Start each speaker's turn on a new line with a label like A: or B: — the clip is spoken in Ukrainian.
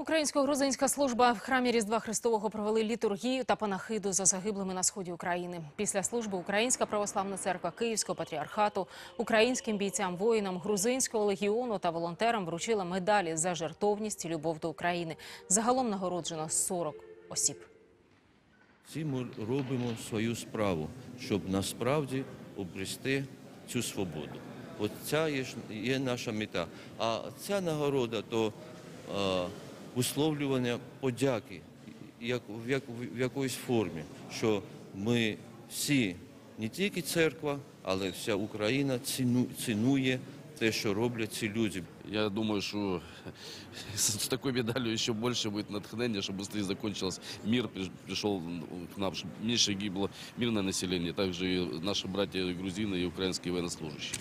A: Українсько-грузинська служба в храмі Різдва Христового провели літургію та панахиду за загиблими на сході України. Після служби Українська православна церква Київського патріархату українським бійцям, воїнам грузинського легіону та волонтерам вручила медалі за жертовність і любов до України. Загалом нагороджено 40 осіб.
B: Всі ми робимо свою справу, щоб насправді обрести цю свободу. От ця є, є наша мета. А ця нагорода то е, висловлювання подяки як, в, як, в якоїсь формі, що ми всі, не тільки церква, але вся Україна ціну, цінує те, що роблять ці люди.
C: Я думаю, что с с такой медалью еще больше будет натхнения, чтобы быстрее закончился мир, приш- пришел к нам, чтобы меньше гибло мирное население, также и наши братья грузины и украинские военнослужащие.